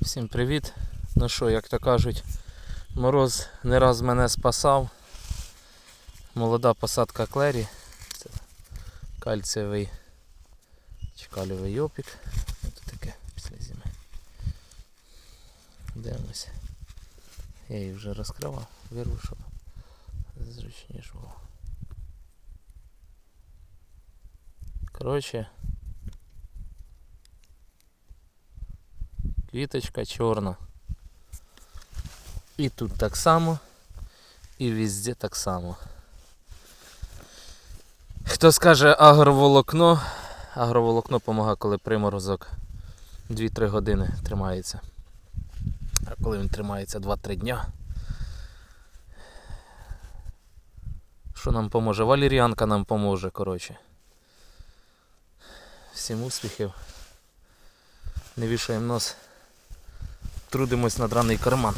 Всім привіт. Ну що, як то кажуть, мороз не раз мене спасав. Молода посадка клері. Це кальцієвий чи калієвий опік. Ось таке після зими. Дивимося. Я її вже розкривав, вирву, щоб зручніше було. Коротше, квіточка чорна. І тут так само, і везде так само. Хто скаже агроволокно, агроволокно допомагає, коли приморозок 2-3 години тримається. А коли він тримається 2-3 дня. Що нам поможе? Валір'янка нам поможе, коротше. Всім успіхів. Не вішаємо нос. Трудимось на драний карман.